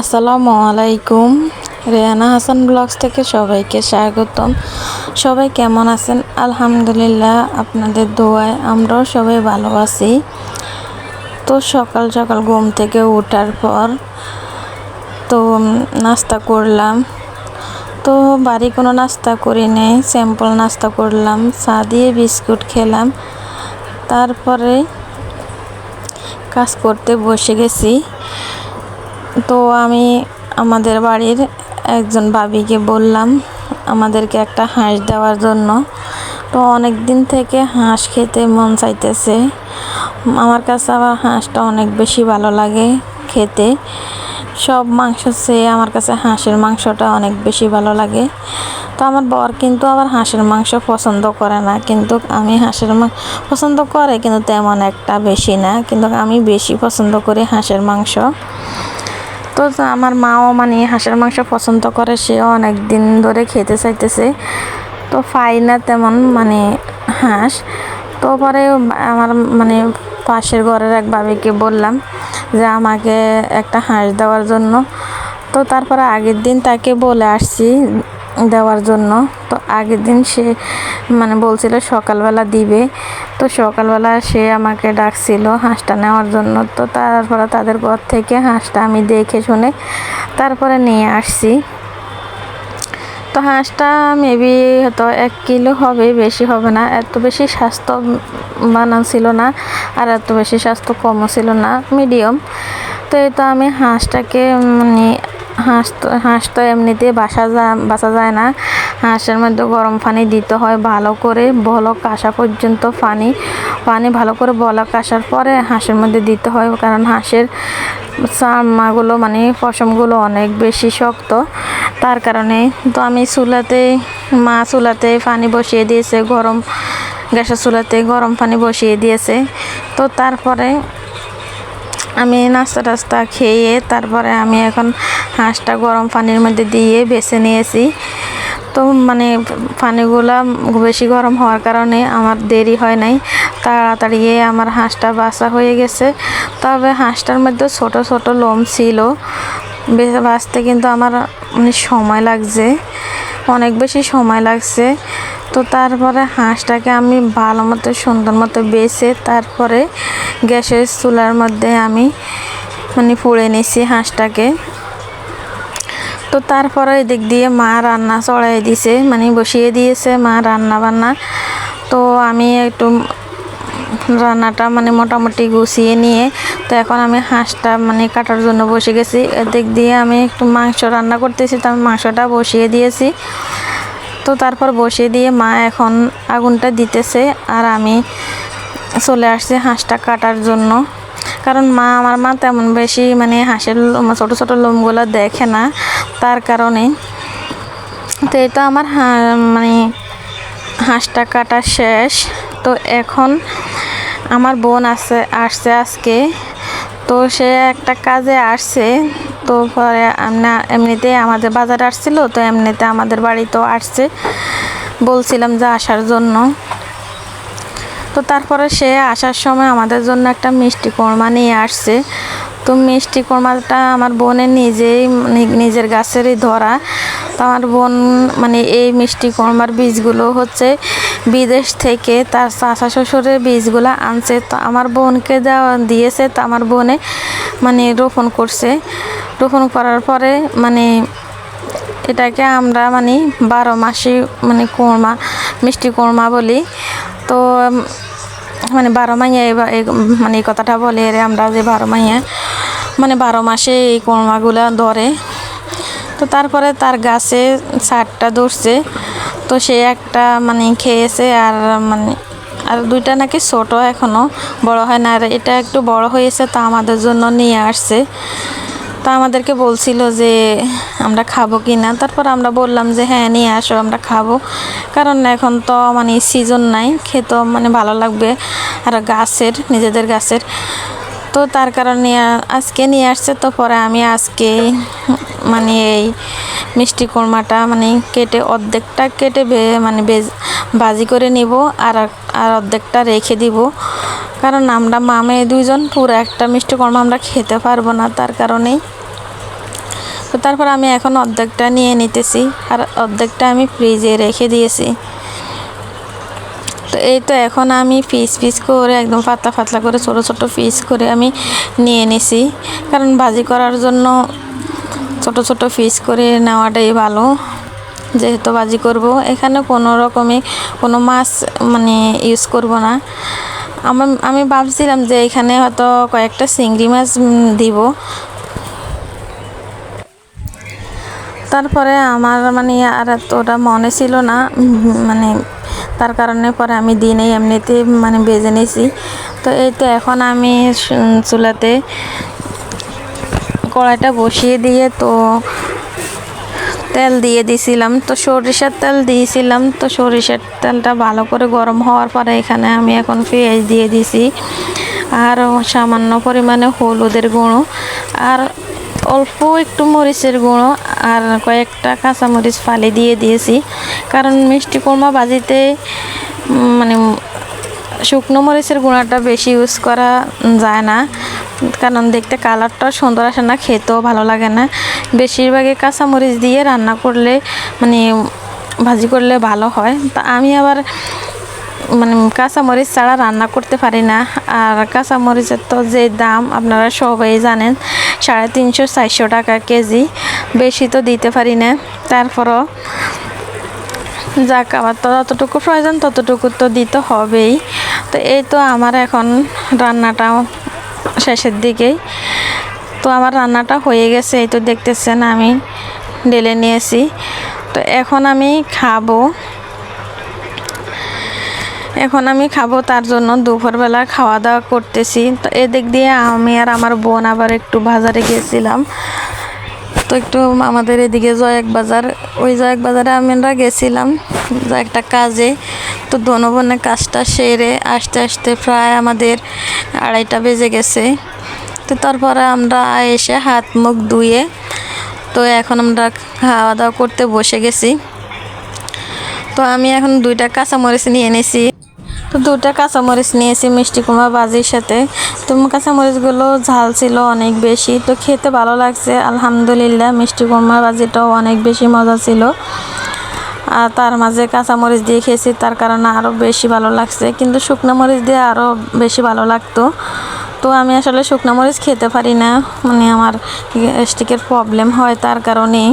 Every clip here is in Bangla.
আসসালামু আলাইকুম। রেহানা হাসান ব্লগস থেকে সবাইকে স্বাগতম। সবাই কেমন আছেন? আলহামদুলিল্লাহ আপনাদের দোয়ায় আমরাও সবাই ভালো আছি। তো সকাল সকাল ঘুম থেকে ওঠার পর তো নাস্তা করলাম। তো বাড়ি কোনো নাস্তা করি নাই স্যাম্পল নাস্তা করলাম, চা দিয়ে বিস্কুট খেলাম। তারপরে কাজ করতে বসে গেছি। তো আমি আমাদের বাড়ির একজন ভাবিকে বললাম আমাদেরকে একটা হাঁস দেওয়ার জন্য। তো অনেক দিন থেকে হাঁস খেতে মন চাইতেছে। আমার কাছে আবার হাঁসটা অনেক বেশি ভালো লাগে খেতে। সব মাংস চেয়ে আমার কাছে হাঁসের মাংসটা অনেক বেশি ভালো লাগে। তো আমার বর কিন্তু আবার হাঁসের মাংস পছন্দ করে না। কিন্তু আমি হাঁসের মাংস পছন্দ করে কিন্তু তেমন একটা বেশি না। কিন্তু আমি বেশি পছন্দ করি হাঁসের মাংস। তো আমার মাও মানে হাঁসের মাংস পছন্দ করে, সেও অনেক দিন ধরে খেতে চাইতেছে। তো পাই না তেমন মানে হাঁস। তো পরে আমার মানে পাশের ঘরের এক বাবিকে বললাম যে আমাকে একটা হাঁস দেওয়ার জন্য। তো তারপরে আগের দিন তাকে বলে আসছি দেওয়ার জন্য। তো আগের দিন সে মানে বলছিল সকালবেলা দিবে। তো সকালবেলা সে আমাকে ডাকছিল হাঁসটা নেওয়ার জন্য। তো তারপরে তাদের ঘর থেকে হাঁসটা আমি দেখে শুনে তারপরে নিয়ে আসছি। তো হাঁসটা মেবি হয়তো এক কিলো হবে, বেশি হবে না। এত বেশি স্বাস্থ্য বানান ছিল না আর এত বেশি স্বাস্থ্য কমও ছিল না মিডিয়াম তো এই তো আমি হাঁসটাকে মানে হাঁস তো হাঁস তো এমনিতে বাসা যায় বাসা যায় না। হাঁসের মধ্যে গরম পানি দিতে হয় ভালো করে বলক আসা পর্যন্ত পানি পানি ভালো করে বলক আসার পরে হাঁসের মধ্যে দিতে হয়, কারণ হাঁসের চামড়াগুলো মানে পশমগুলো অনেক বেশি শক্ত। তার কারণে তো আমি চুলাতে, মা চুলাতে পানি বসিয়ে দিয়েছে, গরম, গ্যাসের চুলাতে গরম পানি বসিয়ে দিয়েছে। তো তারপরে আমি নাস্তা টাস্তা খেয়ে তারপরে আমি এখন হাঁসটা গরম পানির মধ্যে দিয়ে বেছে নিয়েছি। তো মানে পানিগুলা বেশি গরম হওয়ার কারণে আমার দেরি হয় নাই। তাড়াতাড়ি আমার হাঁসটা বাসা হয়ে গেছে। তবে হাঁসটার মধ্যে ছোট ছোট লোম ছিল। বাঁচতে কিন্তু আমার মানে সময় লাগছে। অনেক বেশি সময় লাগছে। তো তারপরে হাঁসটাকে আমি ভালো মতো, সুন্দর মতো বেছে তারপরে গ্যাসের চুলার মধ্যে আমি মানে পুড়ে নিছি হাঁসটাকে। তো তারপরে এদিক দিয়ে মা রান্না চড়াই দিছে মানে বসিয়ে দিয়েছে মা রান্না বান্না তো আমি একটু রান্নাটা মানে মোটামুটি গুছিয়ে নিয়ে, তো এখন আমি হাঁসটা মানে কাটার জন্য বসে গেছি। এদিক দিয়ে আমি একটু মাংস রান্না করতেছি, তো আমি মাংসটা বসিয়ে দিয়েছি। তো তারপর বসিয়ে দিয়ে মা এখন আগুনটা দিতেছে আর আমি চলে আসছি হাঁসটা কাটার জন্য। কারণ মা আমার মা তেমন বেশি মানে হাঁসের ছোট ছোট লোমগুলো দেখে না, তার কারণে। তো এটা আমার মানে হাঁসটা কাটা শেষ। তো এখন আমার বোন আছে, আসছে আজকে। তো সে একটা কাজে আসছে, তো পরে আমরা এমনিতে আমাদের বাজার আসছিল, তো এমনিতে আমাদের বাড়িতেও আসছে। বলছিলাম যে আসার জন্য। তো তারপরে সে আসার সময় আমাদের জন্য একটা মিষ্টি কোরমা নিয়ে আসছে। তো মিষ্টি কোরমাটা আমার বোনের নিজেই নিজের গাছেরই ধরা। তো আমার বোন মানে এই মিষ্টি কোরমার বীজগুলো হচ্ছে বিদেশ থেকে তার চাচা শ্বশুরের বীজগুলো আনছে। তো আমার বোনকে দেওয়া দিয়েছে, তো আমার বোনে মানে রোপণ করছে। রোপণ করার পরে মানে এটাকে আমরা মানে বারো মাসি মানে কোরমা, মিষ্টি কোরমা বলি। তো মানে বারো মাইয়া এবার মানে এই কথাটা বলে আমরা যে বারো মাইয়া। মানে বারো মাসে এই কোরমাগুলো ধরে। তো তারপরে তার গাছে সারটা ধরছে। তো সে একটা মানে খেয়েছে আর মানে আর দুইটা নাকি ছোট এখনও বড় হয় না। আর এটা একটু বড় হয়েছে, তা আমাদের জন্য নিয়ে আসছে। তা আমাদেরকে বলছিল যে, আমরা খাব কি না তারপর আমরা বললাম যে হ্যাঁ নিয়ে আসো, আমরা খাব। কারণ এখন তো মানে সিজন নাই, খেতেও মানে ভালো লাগবে। আর গাছের, নিজেদের গাছের। তো তার কারণে আজকে নিয়ে আসছে, তো পরে আমি আজকে মানে এই মিষ্টি কোরমাটা মানে কেটে অর্ধেকটা কেটে মানে বেজ, ভাজি করে নিব আর আর অর্ধেকটা রেখে দিব। কারণ আমরা মামে দুইজন পুরো একটা মিষ্টি কোরমা আমরা খেতে পারব না তার কারণেই। তো তারপর আমি এখন অর্ধেকটা নিয়ে নিতেছি আর অর্ধেকটা আমি ফ্রিজে রেখে দিয়েছি। তো এই তো এখন আমি পিস পিস করে একদম পাতলা পাতলা করে ছোটো ছোটো পিস করে আমি নিয়ে নিছি। কারণ ভাজি করার জন্য ছোট ছোট পিস করে নেওয়াটাই ভালো, যেহেতু ভাজি করব। এখানে কোনো রকমই কোনো মাছ মানে ইউজ করব না। আমার আমি ভাবছিলাম যে এখানে হয়তো কয়েকটা চিংড়ি মাছ দিব। তারপরে আমার মানে আর এতটা মনে ছিল না মানে তার কারণে পরে আমি দিনেই এমনিতে মানে বেজে নিয়েছি তো এই তো এখন আমি চুলাতে কড়াইটা বসিয়ে দিয়ে তো তেল দিয়ে দিছিলাম। তো সরিষার তেল দিয়েছিলাম। তো সরিষার তেলটা ভালো করে গরম হওয়ার পরে এখানে আমি এখন পেঁয়াজ দিয়ে দিছি। আর সামান্য পরিমাণে হলুদের গুঁড়ো। আর অল্প একটু মরিচের গুঁড়ো আর কয়েকটা কাঁচামরিচ ফালি দিয়ে দিয়েছি। কারণ মিষ্টি কোরমা ভাজিতে মানে শুকনো মরিচের গুঁড়াটা বেশি ইউজ করা যায় না। কারণ দেখতে কালারটাও সুন্দর আসে না, খেতেও ভালো লাগে না। বেশিরভাগই কাঁচা মরিচ দিয়ে রান্না করলে মানে ভাজি করলে ভালো হয়। তা আমি আবার মানে কাঁচা মরিচ ছাড়া রান্না করতে পারি না। আর কাঁচা মরিচের তো যে দাম আপনারা সবাই জানেন সাড়ে তিনশো, চারশো টাকা কেজি। বেশি তো দিতে পারি না। তারপরও যাক, আমার তো যতটুকু প্রয়োজন ততটুকু তো দিতে হবেই। তো এই তো আমার এখন রান্নাটা শেষের দিকেই তো আমার রান্নাটা হয়ে গেছে, এই তো দেখতেছেন আমি ঢেলে নিয়েছি। তো এখন আমি খাব। এখন আমি খাব তার জন্য। দুপুরবেলা খাওয়া দাওয়া করতেছি। তো এদিক দিয়ে আমি আর আমার বোন আবার একটু বাজারে গেছিলাম। তো একটু আমাদের এদিকে জয়েক বাজার। ওই জয়েক বাজারে আমরা গেছিলাম একটা কাজে। তো দোনো বোনের কাজটা সেরে আসতে আসতে প্রায় আমাদের আড়াইটা বেজে গেছে। তো তারপরে আমরা এসে হাত মুখ ধুয়ে তো এখন আমরা খাওয়া দাওয়া করতে বসে গেছি। তো আমি এখন দুইটা কাঁচামরিচ নিয়ে এনেছি। তো দুটা কাঁচামরিচ নিয়েছি, মিষ্টি কুমড়া বাজির সাথে। তো কাঁচামরিচগুলো ঝাল ছিল অনেক বেশি, তো খেতে ভালো লাগছে। আলহামদুলিল্লাহ, মিষ্টি কুমড়া বাজিটাও অনেক বেশি মজা ছিল। আর তার মাঝে কাঁচামরিচ দিয়ে খেয়েছি, তার কারণে আরও বেশি ভালো লাগছে। কিন্তু শুকনো মরিচ দিয়ে আরও বেশি ভালো লাগতো। তো আমি আসলে শুকনো মরিচ খেতে পারি না মানে আমার গ্যাস্ট্রিকের প্রবলেম হয় তার কারণেই।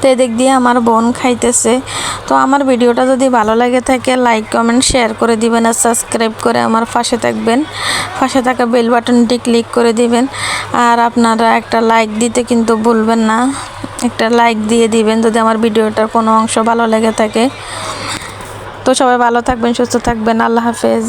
তো এদিক দিয়ে আমার বোন খাইতেছে। তো আমার ভিডিওটা যদি ভালো লাগে থাকে লাইক কমেন্ট শেয়ার করে দিবেন আর সাবস্ক্রাইব করে আমার পাশে থাকবেন। পাশে থাকা বেল বাটনটি ক্লিক করে দিবেন। আর আপনারা একটা লাইক দিতে কিন্তু ভুলবেন না। একটা লাইক দিয়ে দিবেন যদি আমার ভিডিওটার কোনো অংশ ভালো লেগে থাকে। তো সবাই ভালো থাকবেন, সুস্থ থাকবেন। আল্লাহ হাফেজ।